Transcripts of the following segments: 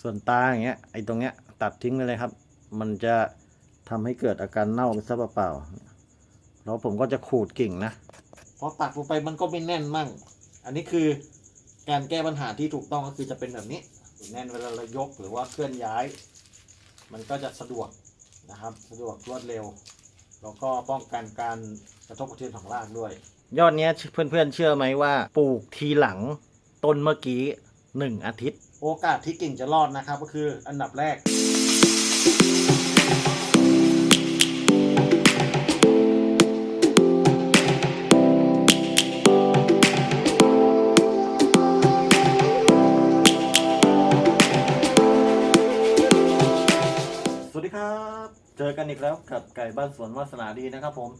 ส่วนตาอย่างเงี้ยไอ้ตรงเนี้ยตัดทิ้งไปเลยครับ มันจะทำให้เกิดอาการเน่าไปซะเปล่าๆแล้วผมก็จะขูดกิ่งนะพอตัดลงไปมันก็ไม่แน่นมั่ง อันนี้คือการแก้ปัญหาที่ถูกต้องก็คือจะเป็นแบบนี้แน่นเวลาเรายกหรือว่าเคลื่อนย้าย มันก็จะสะดวกนะครับ สะดวกรวดเร็ว แล้วก็ป้องกันการกระทบกระเทือนของรากด้วย ยอดเนี้ยเพื่อนๆเชื่อไหมว่าปลูกทีหลังต้นเมื่อกี้หนึ่งอาทิตย์ โอกาสที่กิ่งจะรอดนะครับ ก็คืออันดับแรก สวัสดีครับ เจอกันอีกแล้วกับไก่บ้านสวนวาสนาดีนะครับผม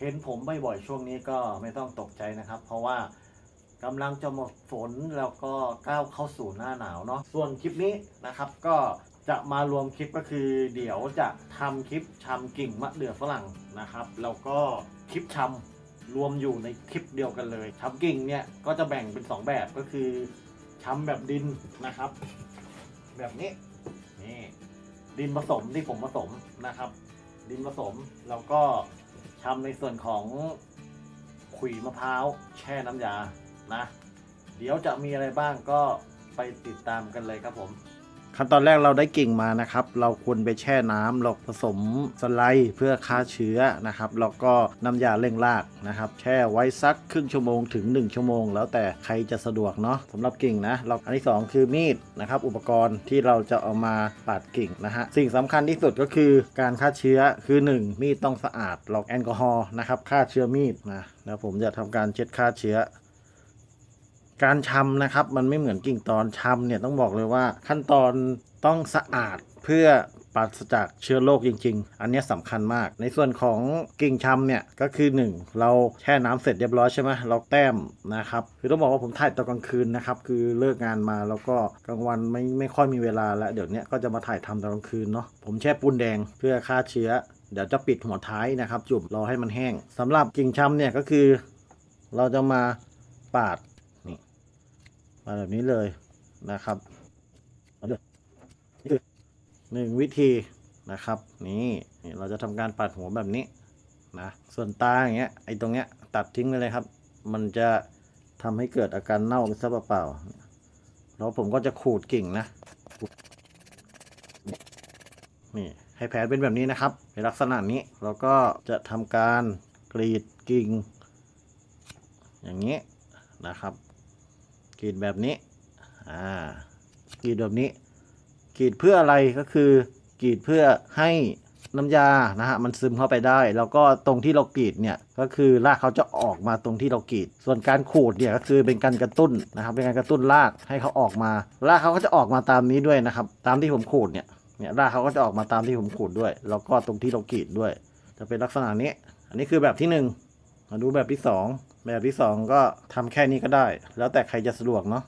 เห็นผมบ่อยๆช่วงนี้ก็ไม่ต้องตกใจนะครับ เพราะว่า กำลังจะหมดฝนแล้วก็ก้าวเข้าสู่หน้าหนาวเนาะส่วนคลิปนี้นะครับก็จะมารวมคลิปก็คือ เดี๋ยวจะทำคลิปชำกิ่งมะเดื่อฝรั่งนะครับ แล้วก็คลิปชำรวมอยู่ในคลิปเดียวกันเลยชำกิ่งเนี่ยก็จะแบ่งเป็นสองแบบก็คือชำแบบดินนะครับ แบบนี้นี่ดินผสมที่ผมผสมนะครับ ดินผสมแล้วก็ทำในส่วนของขุยมะพร้าวแช่น้ำยา นะ เดี๋ยวจะมีอะไรบ้างก็ไปติดตามกันเลยครับผม ขั้นตอนแรกเราได้กิ่งมานะครับ เราควรไปแช่น้ำเราผสมสไลด์เพื่อฆ่าเชื้อนะครับแล้วก็น้ำยาเร่งรากนะครับ แช่ไว้สักครึ่งชั่วโมงถึง 1 ชั่วโมง แล้วแต่ใครจะสะดวกเนาะสำหรับกิ่งนะเราอันที่ 2 คือมีดนะครับ อุปกรณ์ที่เราจะเอามาปาดกิ่งนะฮะสิ่งสำคัญที่สุดก็คือการฆ่าเชื้อคือ 1 มีดต้องสะอาดหลอกแอลกอฮอล์นะครับฆ่าเชื้อมีดนะแล้วผมจะทำการเช็ดฆ่าเชื้อ การชำนะครับ มันไม่เหมือนกิ่งตอนชำเนี่ยต้องบอกเลยว่าขั้นตอนต้องสะอาดเพื่อปราศจากเชื้อโรคจริง ๆ อันนี้ยสำคัญมาก ในส่วนของกิ่งชำเนี่ยก็คือ 1 เราแช่น้ำเสร็จเรียบร้อยใช่ไหมเราแต้มนะครับ คือต้องบอกว่าผมถ่ายตอนกลางคืนนะครับ คือเลิกงานมาแล้วก็กลางวันไม่ไม่ค่อยมีเวลาแล้วเดี๋ยวเนี้ยก็จะมาถ่ายทำตอนกลางคืนเนาะ ผมแช่ปูนแดงเพื่อฆ่าเชื้อ เดี๋ยวจะปิดหัวท้ายนะครับ จุ่มรอให้มันแห้งสำหรับกิ่งชำเนี่ยก็คือ เราจะมาปาด มาแบบนี้เลยนะครับนี่หนึ่งวิธีนะครับ นี่นี่เราจะทำการปัดหัวแบบนี้นะส่วนตาอย่างเงี้ยไอ้ตรงเนี้ยตัดทิ้งไปเลยครับ มันจะทำให้เกิดอาการเน่าซะเปล่าๆแล้วผมก็จะขูดกิ่งนะนี่ให้แผลเป็นแบบนี้นะครับในลักษณะนี้เราก็จะทำการกรีดกิ่ง อย่างนี้นะครับ กรีดแบบนี้อ่ากรีดแบบนี้กรีดเพื่ออะไรก็คือกรีดเพื่อให้น้ำยานะฮะมันซึมเข้าไปได้ แล้วก็ตรงที่เรากรีดเนี่ยก็คือรากเขาจะออกมาตรงที่เรากรีด ส่วนการขูดเนี่ยก็คือเป็นการกระตุ้นนะครับ เป็นการกระตุ้นรากให้เขาออกมา รากเขาก็จะออกมาตามนี้ด้วยนะครับ ตามที่ผมขูดเนี่ยเนี่ยรากเขาก็จะออกมาตามที่ผมขูดด้วย แล้วก็ตรงที่เรากรีดด้วย จะเป็นลักษณะนี้ อันนี้คือแบบที่หนึ่งมาดูแบบที่สองแบบที่สองก็ทำแค่นี้ก็ได้ แล้วแต่ใครจะสะดวกเนาะ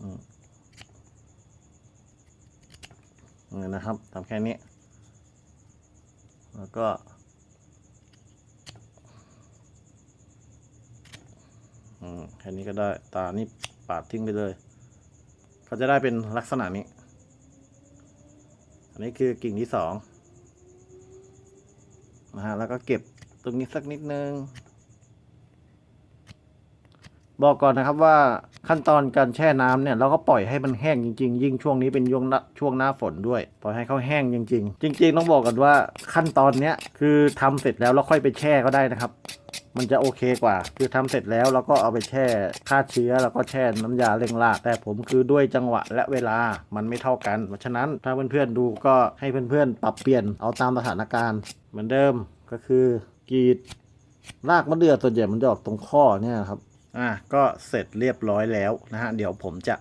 อืมนี่นะครับทำแค่นี้ แล้วก็อืมแค่นี้ก็ได้ ตานี่ปาดทิ้งไปเลย ก็จะได้เป็นลักษณะนี้ อันนี้คือกิ่งที่สองนะฮะ แล้วก็เก็บ ตรงนี้สักนิดนึง บอกก่อนนะครับว่าขั้นตอนการแช่น้ำเนี่ยเราก็ปล่อยให้มันแห้งจริง ๆ ยิ่งช่วงนี้เป็นช่งช่วงหน้าฝนด้วย ปล่อยให้เขาแห้งจริง ๆ จริง ๆ ต้องบอกกันว่าขั้นตอนเนี้ยคือทำเสร็จแล้วเราค่อยไปแช่ก็ได้นะครับ มันจะโอเคกว่า คือทำเสร็จแล้วเราก็เอาไปแช่ฆ่าเชื้อแล้วก็แช่น้ำยาเร่งรากแต่ผมคือด้วยจังหวะและเวลามันไม่เท่ากัน เพราะฉะนั้นถ้าเพื่อนๆดูก็ให้เพื่อนๆปรับเปลี่ยนเอาตามสถานการณ์เหมือนเดิมก็คือ กรีดรากมะเดื่อส่วนใหญ่มันจะออกตรงข้อเนี่ยครับ อะก็เสร็จเรียบร้อยแล้วนะฮะ เดี๋ยวผมจะ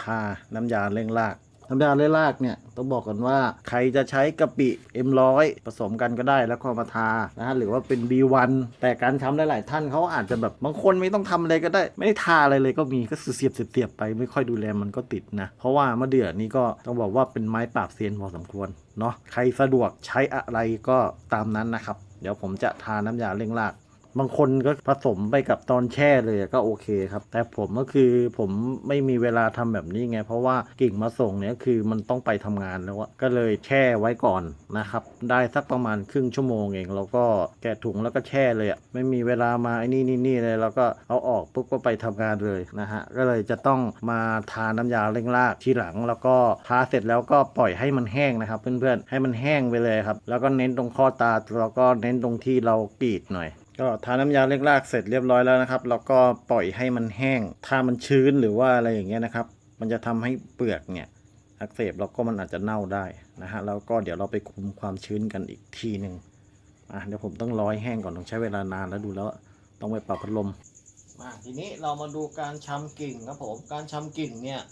ทาน้ำยาเร่งรากน้ำยาเร่งรากเนี่ยต้องบอกกันว่าใครจะใช้กะปิ M100 ผสมกันก็ได้แล้วก็มาทานะฮะหรือว่าเป็น B1 แต่การทำหลาย ๆ ท่านเขาอาจจะแบบบางคนไม่ต้องทำอะไรก็ได้ ไม่ได้ทาอะไรเลยก็มีก็เสียบเสียบๆไป ไม่ค่อยดูแลมันก็ติดนะ เพราะว่ามะเดื่อนี่ก็ต้องบอกว่าเป็นไม้ปราบเซียนพอสมควรเนาะใครสะดวกใช้อะไรก็ตามนั้นนะครับ เดี๋ยวผมจะทาน้ำยาเร่งราก บางคนก็ผสมไปกับตอนแช่เลยก็โอเคครับ แต่ผมก็คือผมไม่มีเวลาทำแบบนี้ไง เพราะว่ากิ่งมาส่งเนี่ยคือมันต้องไปทำงานแล้วก็เลยแช่ไว้ก่อนนะครับ ได้สักประมาณครึ่งชั่วโมงเอง แล้วก็แกะถุงแล้วก็แช่เลยอะไม่มีเวลามาไอ้นี่นี่นี่เลยแล้วก็เอาออกปุ๊บก็ไปทำงานเลยนะฮะก็เลยจะต้องมาทาน้ำยาเร่งรากทีหลัง แล้วก็ทาเสร็จแล้วก็ปล่อยให้มันแห้งนะครับ เพื่อนๆให้มันแห้งไปเลยครับ แล้วก็เน้นตรงข้อตาแล้วก็เน้นตรงที่เรากรีดหน่อย ก็ทาน้ำยาเร่งรากเสร็จเรียบร้อยแล้วนะครับแล้วก็ปล่อยให้มันแห้ง ถ้ามันชื้นหรือว่าอะไรอย่างเงี้ยนะครับ มันจะทำให้เปลือกเนี่ยอักเสบแล้วก็มันอาจจะเน่าได้นะฮะแล้วก็เดี๋ยวเราไปคุมความชื้นกันอีกทีหนึ่งอะเดี๋ยวผมต้องร้อยแห้งก่อนต้องใช้เวลานานแล้วดูแล้วต้องไปปรับพัดลมมาทีนี้เรามาดูการชำกิ่งครับผมการชำกิ่งเนี่ย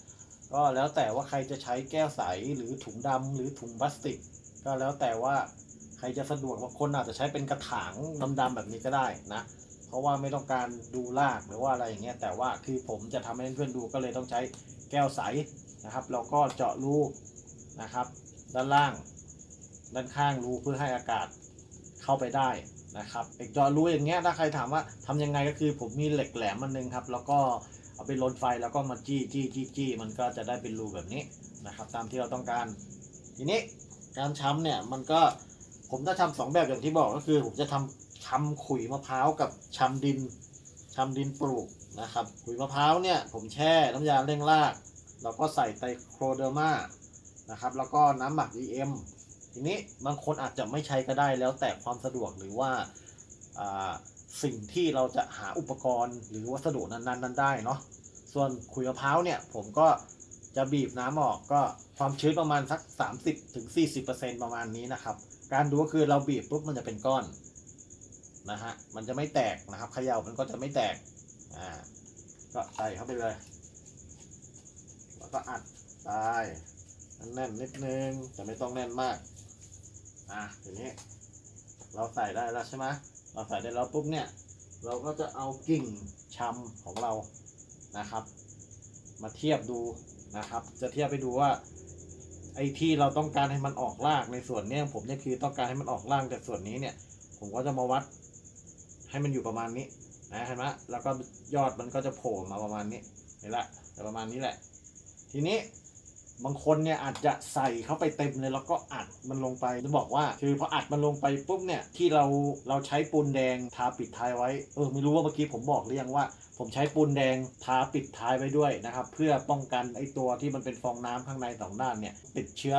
ก็แล้วแต่ว่าใครจะใช้แก้วใสหรือถุงดำหรือถุงพลาสติก ก็แล้วแต่ว่า ใครจะสะดวกบางคนอาจจะใช้เป็นกระถางดำๆแบบนี้ก็ได้นะ เพราะว่าไม่ต้องการดูรากหรือว่าอะไรอย่างเงี้ยแต่ว่าคือผมจะทำให้เพื่อนๆดูก็เลยต้องใช้แก้วใสนะครับแล้วก็เจาะรูนะครับ ด้านล่าง ด้านข้างรูเพื่อให้อากาศเข้าไปได้นะครับไอ้เจาะรูอย่างเงี้ยถ้าใครถามว่าทำยังไงก็คือผมมีเหล็กแหลมมันนึงครับ แล้วก็เอาไปลนไฟแล้วก็มาจี้จี้จี้จี้มันก็จะได้เป็นรูแบบนี้นะครับ ตามที่เราต้องการ ทีนี้การช้ำเนี่ยมันก็ ผมจะทำสองแบบอย่างที่บอกก็คือ ผมจะทำช้ำขุยมะพร้าวกับช้ำดินช้ำดินปลูกนะครับ ขุยมะพร้าวเนี่ย ผมแช่น้ำยาเร่งรากแล้วก็ใส่ไตโครเดอร์มานะครับ แล้วก็น้ำหมัก EM ทีนี้บางคนอาจจะไม่ใช้ก็ได้แล้วแต่ความสะดวกหรือว่าอ่าสิ่งที่เราจะหาอุปกรณ์หรือวัสดุนั้นๆ นั้นได้เนาะส่วนขุยมะพร้าวเนี่ยผมก็ จะบีบน้ำออกก็ความชื้นประมาณสัก 30ถึง40%ประมาณนี้นะครับ การดูก็คือเราบีบปุ๊บมันจะเป็นก้อนนะฮะ มันจะไม่แตกนะครับเขย่ามันก็จะไม่แตก อ่า ก็ใส่เข้าไปเลย แล้วก็อัดไปแน่นนิดนึง แต่ไม่ต้องแน่นมาก อะทีนี้ เราใส่ได้แล้วใช่ไหมเราใส่ได้แล้วปุ๊บเนี่ย เราก็จะเอากิ่งชำของเรานะครับ มาเทียบดู นะครับ จะเทียบไปดูว่า ไอ้ที่เราต้องการให้มันออกรากในส่วนเนี้ยผมเนี่ยคือต้องการให้มันออกรากแต่ส่วนนี้เนี่ย ผมก็จะมาวัด ให้มันอยู่ประมาณนี้นะเห็นไหมแล้วก็ยอดมันก็จะโผล่มาประมาณนี้นี่แหละจะประมาณนี้แหละ ทีนี้ บางคนเนี่ยอาจจะใส่เข้าไปเต็มเลยแล้วก็อัดมันลงไปจะบอกว่า คือพออัดมันลงไปปุ๊บเนี่ยที่เราเราใช้ปูนแดงทาปิดท้ายไว้ เออไม่รู้ว่าเมื่อกี้ผมบอกหรือยังว่า ผมใช้ปูนแดงทาปิดท้ายไว้ด้วยนะครับ เพื่อป้องกันไอตัวที่มันเป็นฟองน้ำข้างในสองด้านเนี่ยติดเชื้อ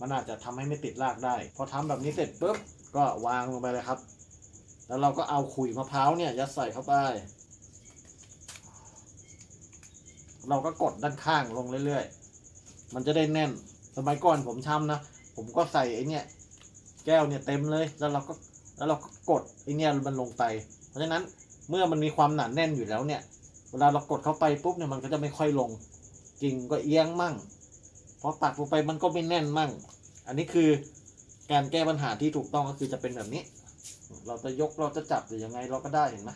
มันอาจจะทำให้ไม่ติดรากได้ พอทำแบบนี้เสร็จปุ๊บก็วางลงไปเลยครับ แล้วเราก็เอาขุยมะพร้าวเนี่ยยัดใส่เข้าไปเราก็กดด้านข้างลงเรื่อยๆ มันจะได้แน่น สมัยก่อนผมทำนะ ผมก็ใส่ไอ้เนี่ย แก้วเนี่ยเต็มเลย แล้วเราก็แล้วเราก็กดไอเนี่ยมันลงไป เพราะฉะนั้นเมื่อมันมีความหนาแน่นอยู่แล้วเนี่ย เวลาเรากดเข้าไปปุ๊บเนี่ยมันก็จะไม่ค่อยลง กิ่งก็เอียงมั่ง พอตัดลงไปมันก็ไม่แน่นมั่ง อันนี้คือการแก้ปัญหาที่ถูกต้องก็คือจะเป็นแบบนี้ เราจะยกเราจะจับหรือยังไงเราก็ได้เห็นไหม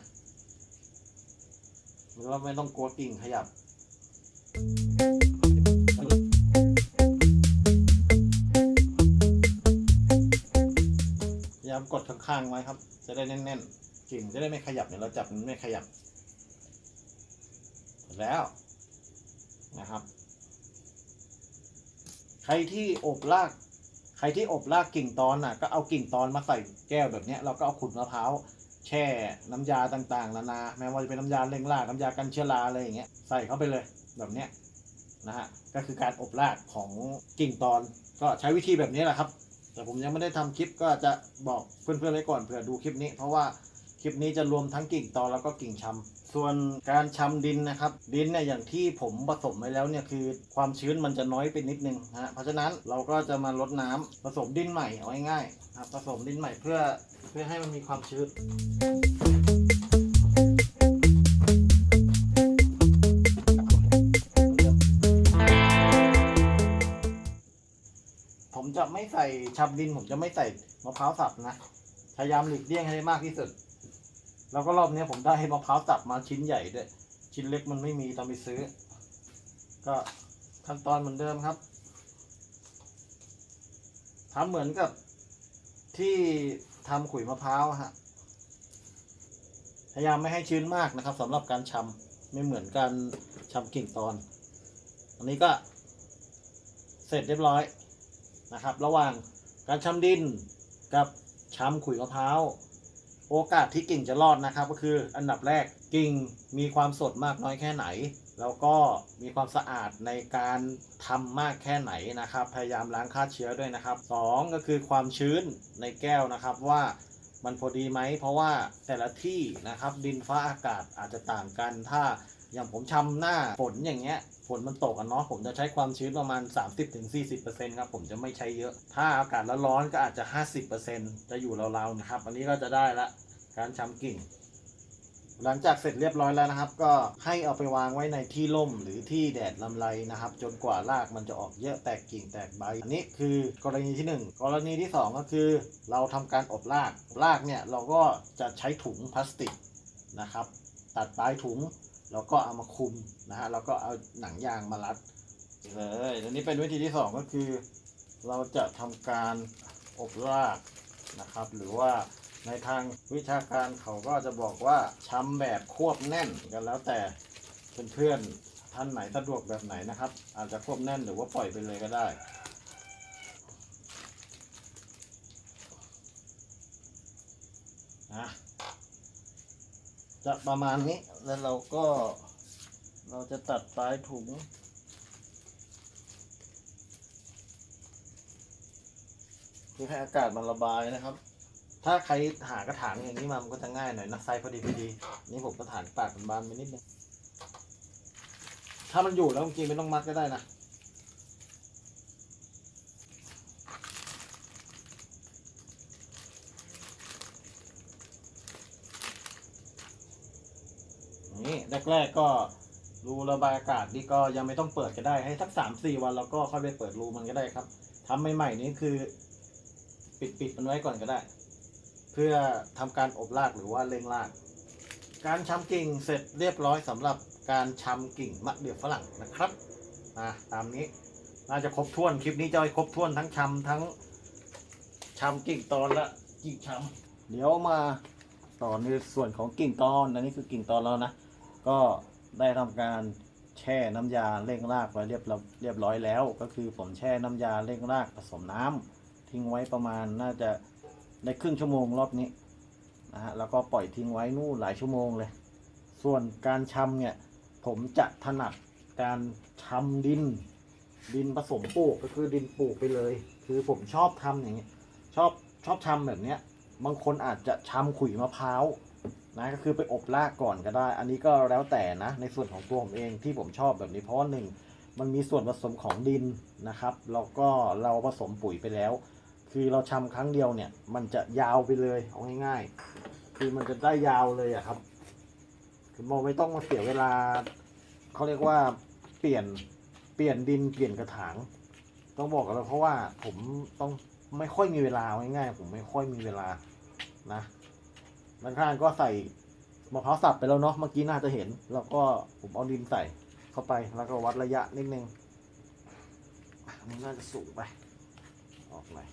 เราไม่ต้องกลัวกิ่งขยับ พยายามกดข้างๆไว้ครับ จะได้แน่นๆกิ่งจะได้ไม่ขยับเนี่ยเราจับมันไม่ขยับ แล้วนะครับ ใครที่อบรากใครที่อบรากกิ่งตอนน่ะ ก็เอากิ่งตอนมาใส่แก้วแบบเนี้ยเราก็เอาขุดมะพร้าวแช่น้ำยาต่างๆนานาแม้ว่าจะเป็นน้ำยาเร่งรากน้ำยากันเชื้อราอะไรอย่างเงี้ยใส่เข้าไปเลยแบบเนี้ยนะฮะก็คือการอบรากของกิ่งตอนก็ใช้วิธีแบบนี้แหละครับ แต่ผมยังไม่ได้ทำคลิปก็จะบอกเพื่อนๆไว้ก่อนเผื่อดูคลิปนี้ เพราะว่าคลิปนี้จะรวมทั้งกิ่งตอแล้วก็กิ่งชำส่วนการชำดินนะครับ ดินเนี่ยอย่างที่ผมผสมไว้แล้วเนี่ยคือความชื้นมันจะน้อยไปนิดนึงฮะเพราะฉะนั้นเราก็จะมาลดน้ำผสมดินใหม่เอาง่ายๆครับผสมดินใหม่เพื่อเพื่อให้มันมีความชื้น จะไม่ใส่ชับดิน ผมจะไม่ใส่มะพร้าวสับนะ พยายามหลีกเลี่ยงให้ได้มากที่สุด แล้วก็รอบนี้ผมได้มะพร้าวสับมาชิ้นใหญ่ด้วย ชิ้นเล็กมันไม่มีตอนไปซื้อ ก็ขั้นตอนเหมือนเดิมครับทำเหมือนกับที่ทำขุยมะพร้าวฮะ พยายามไม่ให้ชื้นมากนะครับสำหรับการชำไม่เหมือนการชำกิ่งตอน อันนี้ก็เสร็จเรียบร้อย นะครับ ระหว่างการชำดินกับชำขุยมะพร้าวโอกาสที่กิ่งจะรอดนะครับ ก็คืออันดับแรกกิ่งมีความสดมากน้อยแค่ไหน แล้วก็มีความสะอาดในการทำมากแค่ไหนนะครับ พยายามล้างฆ่าเชื้อด้วยนะครับสองก็คือความชื้นในแก้วนะครับว่ามันพอดีไหม เพราะว่าแต่ละที่นะครับดินฟ้าอากาศอาจจะต่างกันถ้า อย่างผมชำหน้าฝนอย่างเงี้ยฝนมันตกอะเนาะผมจะใช้ความชื้นประมาณ 30-40%ครับผมจะไม่ใช้เยอะ ถ้าอากาศร้อนก็อาจจะ 50%จะอยู่ราวๆนะครับ อันนี้ก็จะได้ละการชำกิ่ง หลังจากเสร็จเรียบร้อยแล้วนะครับ ก็ให้เอาไปวางไว้ในที่ร่มหรือที่แดดลำไรนะครับ จนกว่ารากมันจะออกเยอะแตกกิ่งแตกใบ อันนี้คือกรณีที่หนึ่งกรณีที่สองก็คือ เราทำการอบรากรากเนี่ยเราก็จะใช้ถุงพลาสติกนะครับ ตัดปลายถุง แล้วก็เอามาคุมนะฮะแล้วก็เอาหนังยางมารัดเลยอันนี้เป็นวิธีที่สองก็คือ เราจะทำการอบรากนะครับ หรือว่าในทางวิชาการเขาก็จะบอกว่าช้ำแบบควบแน่นกันแล้วแต่เพื่อนๆท่านไหนสะดวกแบบไหนนะครับ อาจจะควบแน่นหรือว่าปล่อยไปเลยก็ได้นะ จะประมาณนี้แล้วเราก็เราจะตัดปลายถุง คือให้อากาศมันระบายนะครับ ถ้าใครหากระถางอย่างนี้มามันก็จะง่ายหน่อยนะไซส์พอดีพอดี นี่ผมกระถางปากมันบานไปนิดนึงถ้ามันอยู่แล้วจริงไม่ต้องมัดก็ได้นะ นี่ แรกๆก็รูระบายอากาศนี่ก็ยังไม่ต้องเปิดก็ได้ให้สักสามสี่วันเราก็ค่อยไปเปิดรูมันก็ได้ครับทำใหม่ๆนี้คือ ปิดปิดมันไว้ก่อนก็ได้ เพื่อทำการอบรากหรือว่าเล็งราก การชำกิ่งเสร็จเรียบร้อยสำหรับการชำกิ่งมะเดื่อฝรั่งนะครับอ่าตามนี้น่าจะครบถ้วนคลิปนี้จะให้ครบถ้วนทั้งชำทั้งชำกิ่งตอนและกิ่งชำเดี๋ยวมาต่อในส่วนของกิ่งตอนอันนี้คือกิ่งตอนแล้วนะ ก็ได้ทำการแช่น้ำยาเร่งรากไว้เรียบร้อยเรียบร้อยแล้ว ก็คือผมแช่น้ำยาเร่งรากผสมน้ำทิ้งไว้ประมาณน่าจะในครึ่งชั่วโมงรอบนี้นะฮะแล้วก็ปล่อยทิ้งไว้นู่นหลายชั่วโมงเลย ส่วนการชำเนี่ยผมจะถนัดการชำดินดินผสมปลูกก็คือดินปลูกไปเลย คือผมชอบทำอย่างนี้ยชอบชอบชำแบบเนี้ยบางคนอาจจะชำขุยมะพร้าว นะก็คือไปอบรากก่อนก็ได้ อันนี้ก็แล้วแต่นะ ในส่วนของตัวผมเองที่ผมชอบแบบนี้เพราะหนึ่งมันมีส่วนผสมของดินนะครับ แล้วก็เราผสมปุ๋ยไปแล้ว คือเราชำครั้งเดียวเนี่ย มันจะยาวไปเลยเอาง่ายๆ คือมันจะได้ยาวเลยอะครับคือมองไม่ต้องมาเสียเวลาเขาเรียกว่าเปลี่ยนเปลี่ยนดินเปลี่ยนกระถาง ต้องบอกกันเลยเพราะว่าผมต้องไม่ค่อยมีเวลาเอาง่ายๆผมไม่ค่อยมีเวลานะ ด้านข้างก็ใส่มะพร้าวสับไปแล้วเนาะเมื่อกี้น่าจะเห็น แล้วก็ผมเอาดินใส่เข้าไปแล้วก็วัดระยะนิดนึงอันนี้น่าจะสูงไป ออกหน่อย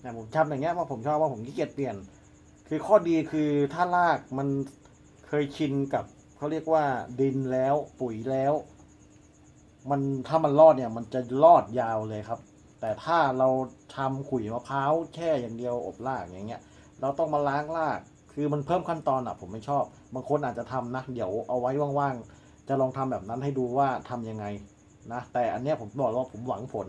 เนี่ยผมชอบอย่างเงี้ยเพราผมชอบว่าผมขี้เกียจเปลี่ยน คือข้อดีคือถ้ารากมันเคยชินกับเขาเรียกว่าดินแล้วปุ๋ยแล้ว มันถ้ามันรอดเนี่ย มันจะรอดยาวเลยครับ แต่ถ้าเราทำขุยมะพร้าวแช่อย่างเดียวอบรากอย่างเงี้ย เราต้องมาล้างราก คือมันเพิ่มขั้นตอนอะ ผมไม่ชอบ บางคนอาจจะทำนะเดี๋ยวเอาไว้ว่างๆ จะลองทำแบบนั้นให้ดูว่าทำยังไงนะ แต่อันเนี้ยผมบอกว่าผมหวังผล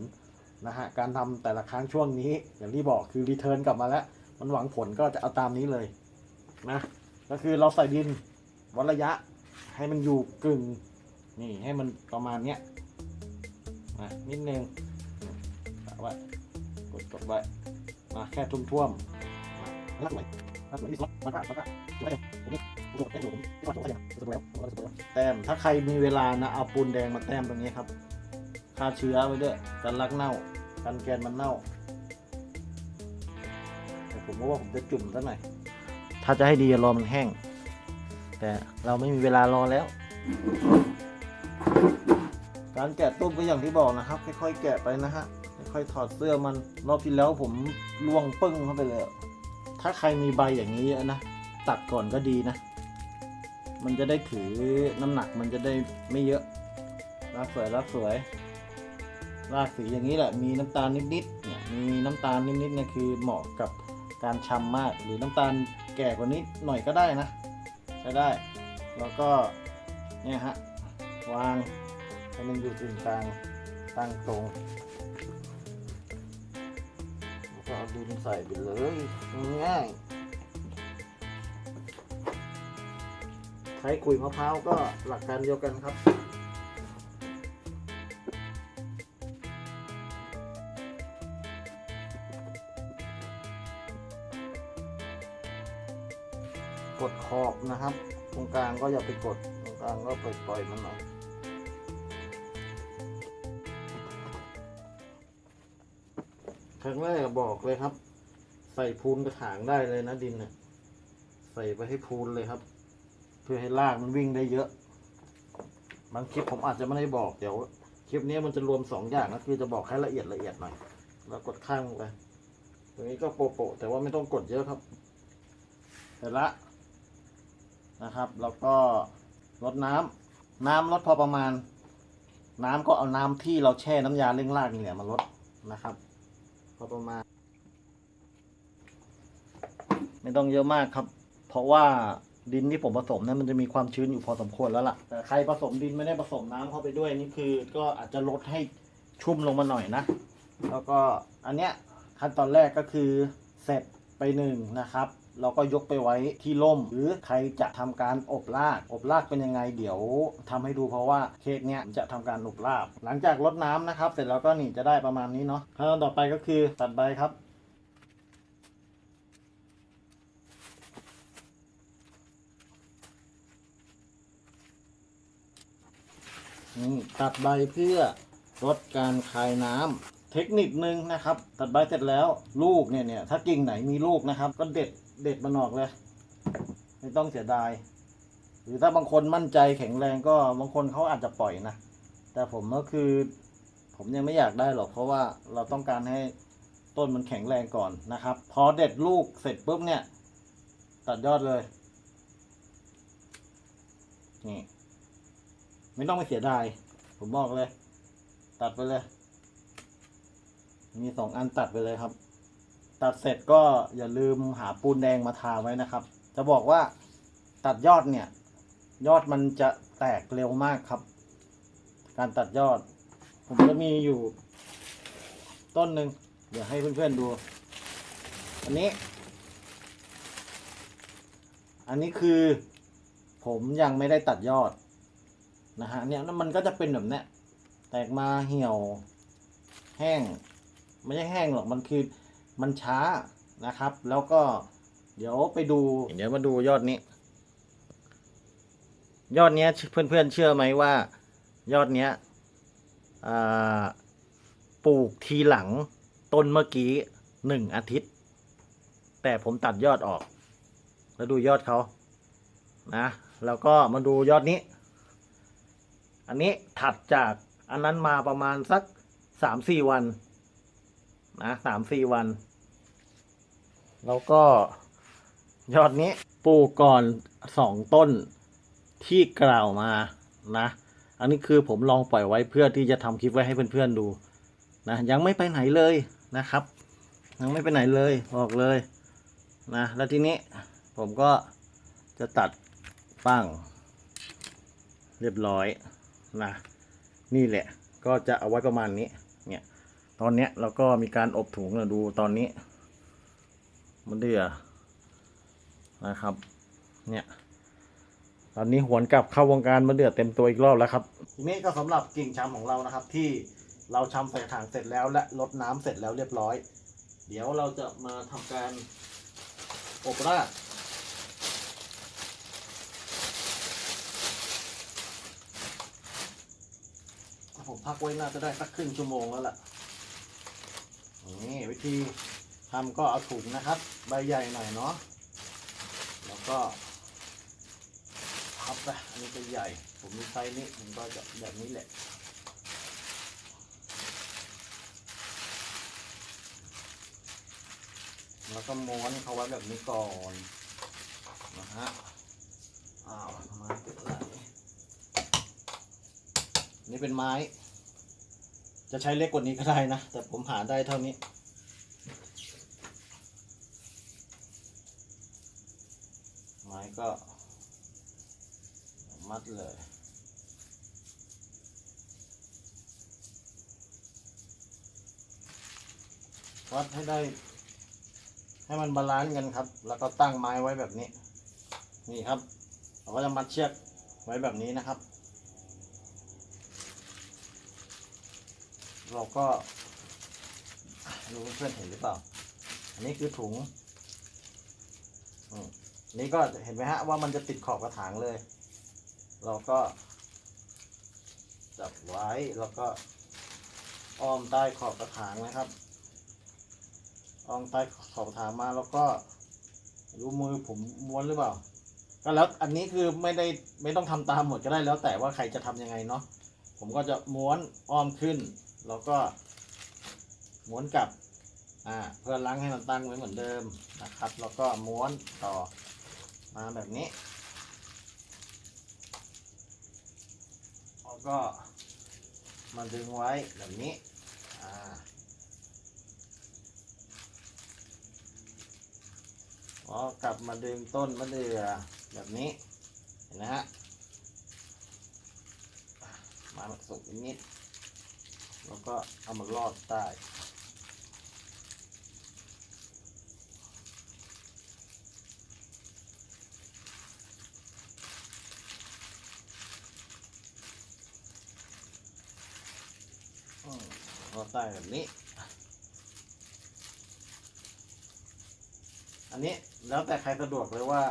นะฮะ การทำแต่ละครั้งช่วงนี้ อย่างที่บอกคือรีเทิร์นกลับมาแล้ว มันหวังผลก็จะเอาตามนี้เลยนะ ก็คือเราใส่ดินวัดระยะให้มันอยู่กึ่งนี่ให้มันประมาณเนี้ยนะนิดนึง ไว้ กดกดไว้ มาแค่ทุ่มท่วมๆมาลักไหลลักไหลที่สุดมาละมาละสวยผมนี่ผมกดแต้มอยู่ผมก็สวยอย่างสวยแล้วสวยแล้วแต้มถ้าใครมีเวลานะเอาปูนแดงมาแต้มตรงนี้ครับฆ่าเชื้อไว้ด้วยกันรักเน่ากันแกนมันเน่าแต่ผมว่าผมจะจุ่มซะหน่อยถ้าจะให้ดีรอมันแห้ง แต่เราไม่มีเวลารอแล้วการแกะตุ้มก็อย่างที่บอกนะครับ ค่อยๆแกะไปนะฮะ ค่อยถอดเสื้อมันรอบที่แล้วผมล่วงปึ้งเข้าไปเลย ถ้าใครมีใบอย่างนี้เยอะนะ ตัดก่อนก็ดีนะ มันจะได้ถือน้ำหนักมันจะได้ไม่เยอะรากสวยรากสวยรากสีอย่างนี้แหละ มีน้ำตาลนิดๆ เนี่ย มีน้ำตาลนิดๆ เนี่ยคือเหมาะกับการชำมาก หรือน้ำตาลแก่กว่านี้หน่อยก็ได้นะ ใช้ได้ แล้วก็ เนี่ยฮะ วางให้มันอยู่ตรงกลางตั้งตรง ดินใส่ไปเลยง่ายใช้ขุยมะพร้าวก็หลักการเดียวกันครับกดขอบนะครับ ตรงกลางก็อย่าไปกด ตรงกลางก็ปล่อยๆมันหน่อย รั้งแรกบอกเลยครับ ใส่พูนกระถางได้เลยนะดินเนี่ยใส่ไปให้พูนเลยครับ เพื่อให้รากมันวิ่งได้เยอะ บางคลิปผมอาจจะไม่ได้บอกเดี๋ยวคลิปนี้มันจะรวมสองอย่างนะคือจะบอกให้ละเอียดละเอียดหน่อยแล้วกดข้างไปตรงนี้ก็โปะโปะแต่ว่าไม่ต้องกดเยอะครับเสร็จละนะครับ แล้วก็ลดน้ำน้ำลดพอประมาณ น้ำก็เอาน้ำที่เราแช่น้ำยาเร่งรากนี่แหละมาลดนะครับ อประมาณ ไม่ต้องเยอะมากครับ เพราะว่าดินที่ผมผสมนั้นมันจะมีความชื้นอยู่พอสมควรแล้วล่ะ แต่ใครผสมดินไม่ได้ผสมน้ำเข้าไปด้วยนี่คือ ก็อาจจะลดให้ชุ่มลงมาหน่อยนะ แล้วก็อันเนี้ยขั้นตอนแรกก็คือเสร็จไปหนึ่งนะครับเราก็ยกไปไว้ที่ร่ม หรือใครจะทำการอบราก อบรากเป็นยังไงเดี๋ยวทำให้ดูเพราะว่าเค้กเนี้ยจะทำการอบราก หลังจากรดน้ำนะครับ เสร็จแล้วก็นี่จะได้ประมาณนี้เนาะขั้นตอนต่อไปก็คือตัดใบครับตัดใบเพื่อลดการคายน้ำเทคนิคนึงนะครับ ตัดใบเสร็จแล้วลูกเนี่ยเนี่ยถ้ากิ่งไหนมีลูกนะครับ ก็เด็ด เด็ดมันออกเลย ไม่ต้องเสียดาย หรือถ้าบางคนมั่นใจแข็งแรงก็บางคนเขาอาจจะปล่อยนะ แต่ผมก็คือ ผมยังไม่อยากได้หรอก เพราะว่าเราต้องการให้ต้นมันแข็งแรงก่อนนะครับ พอเด็ดลูกเสร็จปุ๊บเนี่ย ตัดยอดเลย นี่ ไม่ต้องไปเสียดาย ผมบอกเลย ตัดไปเลย มีสองอันตัดไปเลยครับ ตัดเสร็จก็อย่าลืมหาปูนแดงมาทาไว้นะครับ จะบอกว่าตัดยอดเนี่ย ยอดมันจะแตกเร็วมากครับ การตัดยอด ผมจะมีอยู่ ต้นหนึ่งเดี๋ยวให้เพื่อนๆดู อันนี้ อันนี้คือ ผมยังไม่ได้ตัดยอดนะฮะเนี่ยแล้วมันก็จะเป็นแบบเนี้ยแตกมาเหี่ยวแห้ง ไม่ใช่แห้งหรอกมันคือ มันช้านะครับ แล้วก็เดี๋ยวไปดู เดี๋ยวมาดูยอดนี้ ยอดเนี้ยเพื่อนๆเชื่อไหมว่า ยอดเนี้ยปลูกทีหลังต้นเมื่อกี้หนึ่งอาทิตย์ แต่ผมตัดยอดออก แล้วดูยอดเขานะแล้วก็มาดูยอดนี้ อันนี้ถัดจากอันนั้นมาประมาณสักสามสี่วัน นะสามสี่วัน แล้วก็ยอดนี้ปลูกก่อนสองต้นที่กล่าวมานะ อันนี้คือผมลองปล่อยไว้เพื่อที่จะทำคลิปไว้ให้เพื่อนๆดูนะยังไม่ไปไหนเลยนะครับ ยังไม่ไปไหนเลยบอกเลยนะแล้วทีนี้ผมก็จะตัดปั้งเรียบร้อยนะนี่แหละก็จะเอาไว้ประมาณนี้เนี่ย ตอนเนี้ยเราก็มีการอบถุงนะดูตอนนี้ มันเดือนะครับ เนี่ย ตอนนี้หวนกลับเข้าวงการมันเดือดเต็มตัวอีกรอบแล้วครับ ทีนี้ก็สำหรับกิ่งชำของเรานะครับ ที่เราชำใส่ถังเสร็จแล้วและลดน้ำเสร็จแล้วเรียบร้อย เดี๋ยวเราจะมาทำการอบรากผมพักไว้น่าจะได้สักครึ่งชั่วโมงแล้วล่ะ นี่วิธีทำก็เอาถุงนะครับ ใบใหญ่หน่อยเนาะแล้วก็พับไปอันนี้จะใหญ่ ผมมีไซส์นี้ผมก็จะแบบนี้แหละแล้วก็ม้วนเขาไว้แบบนี้ก่อนนะฮะอ้าวม้ติดไหลนี่เป็นไม้ จะใช้เล็กกว่านี้ก็ได้นะ แต่ผมหาได้เท่านี้ ไม้ก็ มัดเลยวัดให้ได้ ให้มันบาลานซ์กันครับ แล้วก็ตั้งไม้ไว้แบบนี้ นี่ครับเราก็จะมัดเชือกไว้แบบนี้นะครับ เราก็รู้เพื่อนเห็นหรือเปล่า อันนี้คือถุงอนี่ก็เห็นไหมฮะว่ามันจะติดขอบกระถางเลย เราก็ จับไว้แล้วก็อ้อมใต้ขอบกระถางนะครับอ้อมใต้ขอบกระถางมาแล้วก็รู้มือผมม้วนหรือเปล่า ก็แล้วอันนี้คือไม่ได้ไม่ต้องทำตามหมดก็ได้แล้วแต่ว่าใครจะทำยังไงเนาะผมก็จะม้วนอ้อมขึ้น แล้วก็ม้วนกลับอ่าเพื่อล้างให้มันตั้งไว้เหมือนเดิมนะครับ แล้วก็ม้วนต่อมาแบบนี้แล้วก็มาดึงไว้แบบนี้อ่าแล้วกลับมาดึงต้นมะเดื่อแบบนี้เห็นไหมฮะมาสุกนิด แล้วก็เอามาลอดใต้ลอดใต้แบบนี้ อันนี้แล้วแต่ใครสะดวกเลยว่า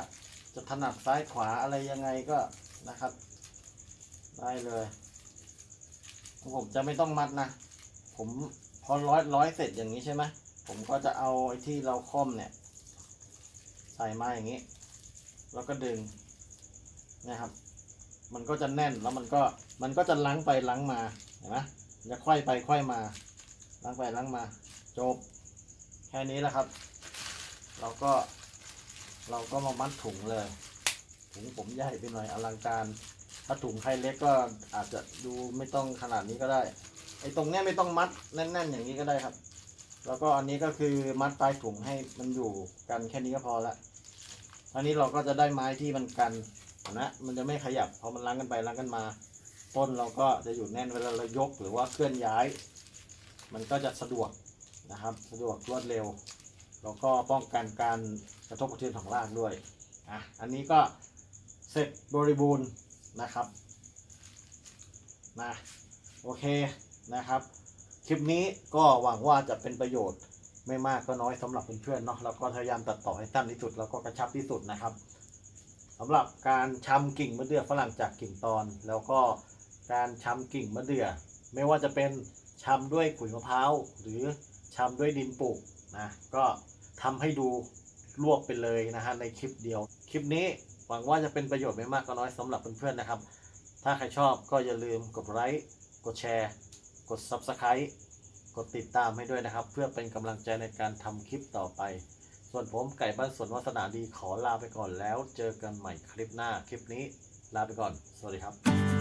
จะถนัดซ้ายขวาอะไรยังไงก็นะครับ ได้เลย ผมจะไม่ต้องมัดนะ ผมพอร้อยร้อยเสร็จอย่างนี้ใช่ไหมผมก็จะเอาไอ้ที่เราค่อมเนี่ย ใส่มาอย่างนี้ แล้วก็ดึงนะครับ มันก็จะแน่นแล้วมันก็มันก็จะล้างไปล้างมาเห็นไหมจะค่อยไปค่อยมาล้างไปล้างมา จบ แค่นี้แหละครับ เราก็เราก็มามัดถุงเลยถุงผมใหญ่ไปหน่อยอลังการ ถ้าถุงใครเล็กก็อาจจะดูไม่ต้องขนาดนี้ก็ได้ ไอ้ตรงเนี้ยไม่ต้องมัดแน่น ๆ อย่างนี้ก็ได้ครับ แล้วก็อันนี้ก็คือมัดปลายถุงให้มันอยู่กันแค่นี้ก็พอละอันนี้เราก็จะได้ไม้ที่มันกันนะมันจะไม่ขยับพอมันล้างกันไปล้างกันมาต้นเราก็จะอยู่แน่นเวลาเรายกหรือว่าเคลื่อนย้าย มันก็จะสะดวกนะครับ สะดวกรวดเร็ว แล้วก็ป้องกันการกระทบกระเทือนของรากด้วยอะอันนี้ก็เสร็จบริบูรณ์ นะครับนะโอเคนะครับ คลิปนี้ก็หวังว่าจะเป็นประโยชน์ไม่มากก็น้อยสำหรับเพื่อนๆเนาะแล้วก็พยายามตัดต่อให้สั้นที่สุดแล้วก็กระชับที่สุดนะครับสำหรับการชำกิ่งมะเดื่อฝรั่งจากกิ่งตอน แล้วก็การชำกิ่งมะเดื่อ ไม่ว่าจะเป็นชำด้วยขุยมะพร้าวหรือชำด้วยดินปลูกนะก็ทำให้ดูรวบไปเลยนะฮะในคลิปเดียว คลิปนี้ หวังว่าจะเป็นประโยชน์ไม่มากก็น้อยสำหรับเพื่อนๆนะครับ ถ้าใครชอบก็อย่าลืมกดไลค์กดแชร์ กด Subscribe กดติดตามให้ด้วยนะครับ เพื่อเป็นกำลังใจในการทำคลิปต่อไป ส่วนผมไก่บ้านสวนวัฒนาดีขอลาไปก่อนแล้ว เจอกันใหม่คลิปหน้าคลิปนี้ ลาไปก่อน สวัสดีครับ